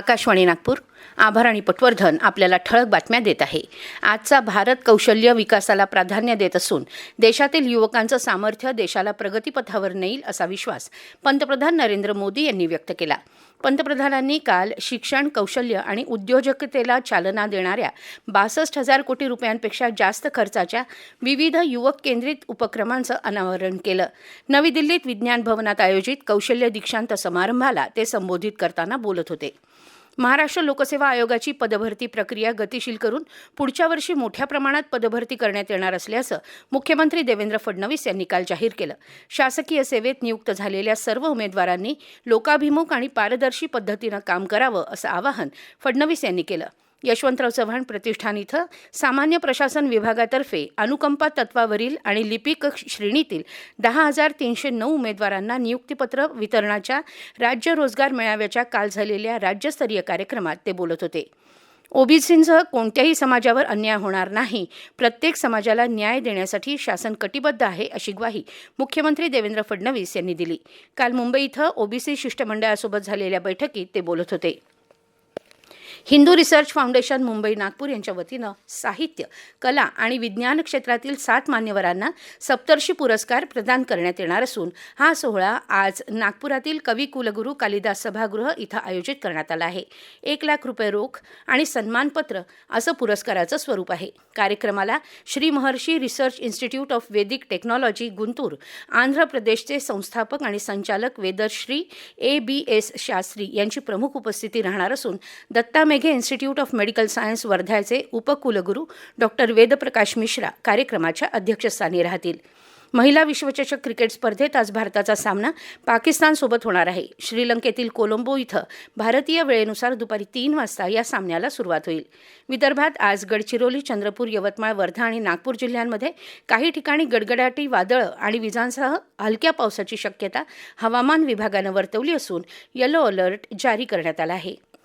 आकाशवाणी नागपूर. आभार आणि पटवर्धन आपल्याला ठळक बातम्या देत आहे. आजचा भारत कौशल्य विकासाला प्राधान्य देत असून देशातील युवकांचं सामर्थ्य देशाला प्रगतीपथावर नेईल असा विश्वास पंतप्रधान नरेंद्र मोदी यांनी व्यक्त केला. पंतप्रधानांनी काल शिक्षण कौशल्य आणि उद्योजकतेला चालना देणाऱ्या बासष्ट हजार कोटी रुपयांपेक्षा जास्त खर्चाच्या विविध युवक केंद्रित उपक्रमांचं अनावरण केलं. नवी दिल्लीत विज्ञान भवनात आयोजित कौशल्य दीक्षांत समारंभाला ते संबोधित करताना बोलत होते. महाराष्ट्र लोकसेवा आयोगाची पदभरती प्रक्रिया गतिशील करून पुढच्या वर्षी मोठ्या प्रमाणात पदभरती करण्यात येणार असल्याचं मुख्यमंत्री देवेंद्र फडणवीस यांनी काल जाहीर केलं. शासकीय सेवेत नियुक्त झालेल्या सर्व उमेदवारांनी लोकाभिमुख आणि पारदर्शी पद्धतीनं काम करावं असं आवाहन फडणवीस यांनी केलं. यशवंतराव चव्हाण प्रतिष्ठान इथं सामान्य प्रशासन विभागातर्फे अनुकंपा तत्वावरील आणि लिपिक श्रेणीतील दहा हजार तीनशे नऊ उमेदवारांना नियुक्तीपत्र वितरणाच्या राज्य रोजगार मेळाव्याच्या काल झालेल्या राज्यस्तरीय कार्यक्रमात ते बोलत होते. ओबीसींसह कोणत्याही समाजावर अन्याय होणार नाही. प्रत्येक समाजाला न्याय देण्यासाठी शासन कटिबद्ध आहे अशी ग्वाही मुख्यमंत्री देवेंद्र फडणवीस यांनी दिली. काल मुंबई इथं ओबीसी शिष्टमंडळासोबत झालेल्या बैठकीत ते बोलत होते. हिंदू रिसर्च फाउंडेशन मुंबई नागपूर यांच्या वतीनं साहित्य कला आणि विज्ञान क्षेत्रातील सात मान्यवरांना सप्तर्षी पुरस्कार प्रदान करण्यात येणार असून हा सोहळा आज नागपुरातील कवी कुलगुरू कालिदास सभागृह इथं आयोजित करण्यात आला आहे. एक लाख रुपये रोख आणि सन्मानपत्र असं पुरस्काराचं स्वरूप आहे. कार्यक्रमाला Shri Maharshi research institute of Vedic technology Guntur Andhra प्रदेशचे संस्थापक आणि संचालक Vedashree A B S Shastri यांची प्रमुख उपस्थिती राहणार असून Datta Meghe institute of medical science वर्ध्याचे उपकुलगुरू डॉक्टर वेदप्रकाश मिश्रा कार्यक्रमाच्या अध्यक्षस्थानी राहतील. महिला विश्वचषक क्रिकेट स्पर्धेत आज भारताचा सामना पाकिस्तानसोबत होणार आहे. श्रीलंकेतील कोलंबो इथं भारतीय वेळेनुसार दुपारी तीन वाजता या सामन्याला सुरुवात होईल. विदर्भात आज गडचिरोली चंद्रपूर यवतमाळ वर्धा आणि नागपूर जिल्ह्यांमध्ये काही ठिकाणी गडगडाटी वादळं आणि विजांसह हलक्या पावसाची शक्यता हवामान विभागानं वर्तवली असून येलो अलर्ट जारी करण्यात आला आहे.